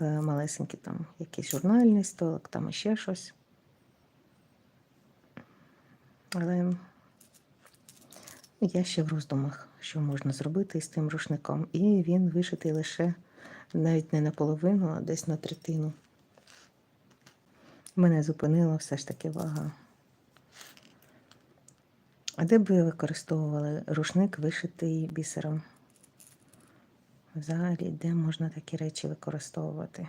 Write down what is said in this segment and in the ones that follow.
е, малесенький там якийсь журнальний столик, там ще щось. Але я ще в роздумах, що можна зробити з тим рушником. І він вишитий лише навіть не наполовину, а десь на третину. Мене зупинила все ж таки вага. А де б ви використовували рушник вишитий бісером? Взагалі, де можна такі речі використовувати?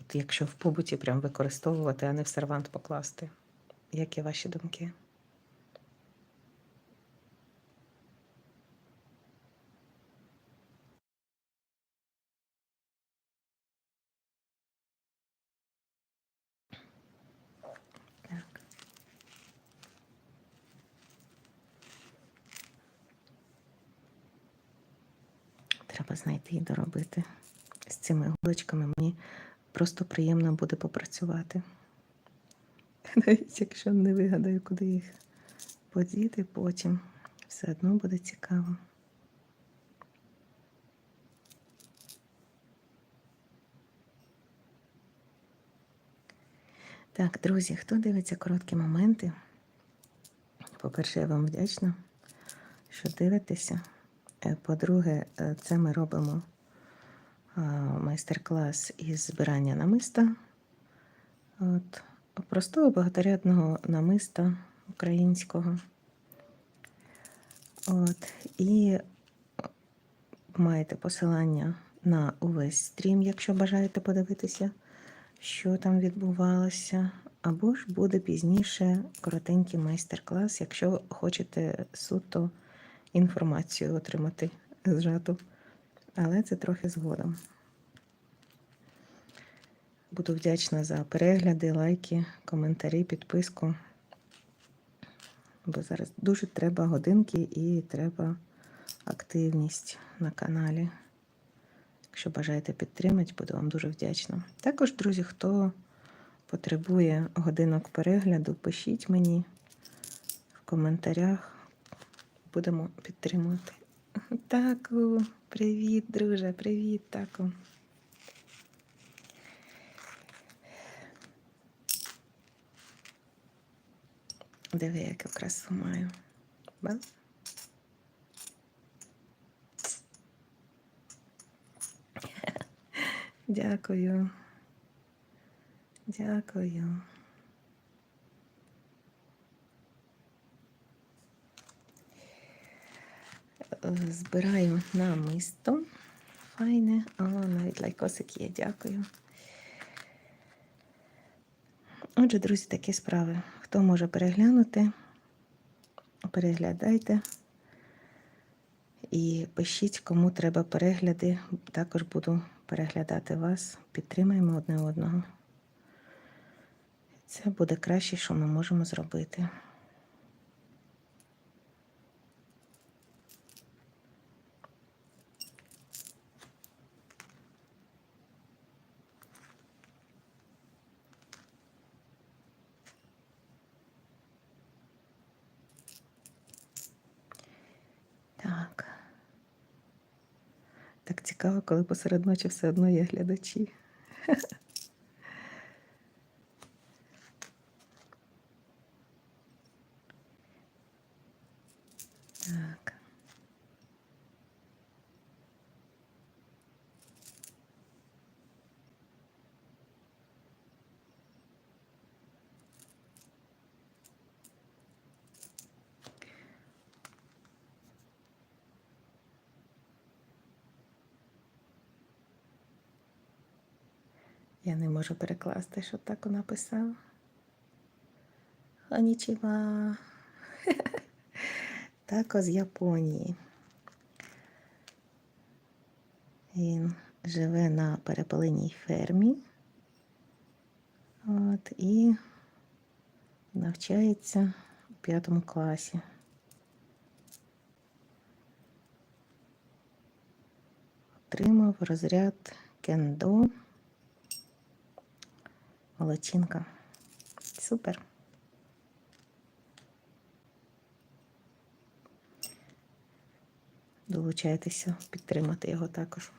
От якщо в побуті прям використовувати, а не в сервант покласти. Які ваші думки? Треба знайти і доробити. З цими гулочками мені просто приємно буде попрацювати. Навіть якщо не вигадаю, куди їх подіти потім, все одно буде цікаво. Так, друзі, хто дивиться короткі моменти? По-перше, я вам вдячна, що дивитеся. Е, По-друге, е, це ми робимо майстер-клас із збирання намиста. От, простого багаторядного намиста українського. От, і маєте посилання на увесь стрім, якщо бажаєте подивитися, що там відбувалося. Або ж буде пізніше коротенький майстер-клас, якщо хочете суто інформацію отримати зжату. Але це трохи згодом. Буду вдячна за перегляди, лайки, коментарі, підписку. Бо зараз дуже треба годинки і треба активність на каналі. Якщо бажаєте підтримати, буду вам дуже вдячна. Також, друзі, хто потребує годинок перегляду, пишіть мені в коментарях. Будемо підтримувати. Таку, привіт, друже, привіт, таку. Диви, яку красу маю. Ба? Дякую. Дякую. Збираю намисто. Файне. О, навіть лайкосик є, дякую. Отже, друзі, такі справи. Хто може переглянути, переглядайте. І пишіть, кому треба перегляди. Також буду переглядати вас. Підтримаємо одне одного. Це буде краще, що ми можемо зробити. Так цікаво, коли посеред ночі все одно є глядачі. Так. Я не можу перекласти, що так написав. Конічіва. Тако з Японії. Він живе на перепелиній фермі. От, і навчається у п'ятому класі. Отримав розряд кендо. Молодчинка. Супер. Долучайтеся, підтримати його також.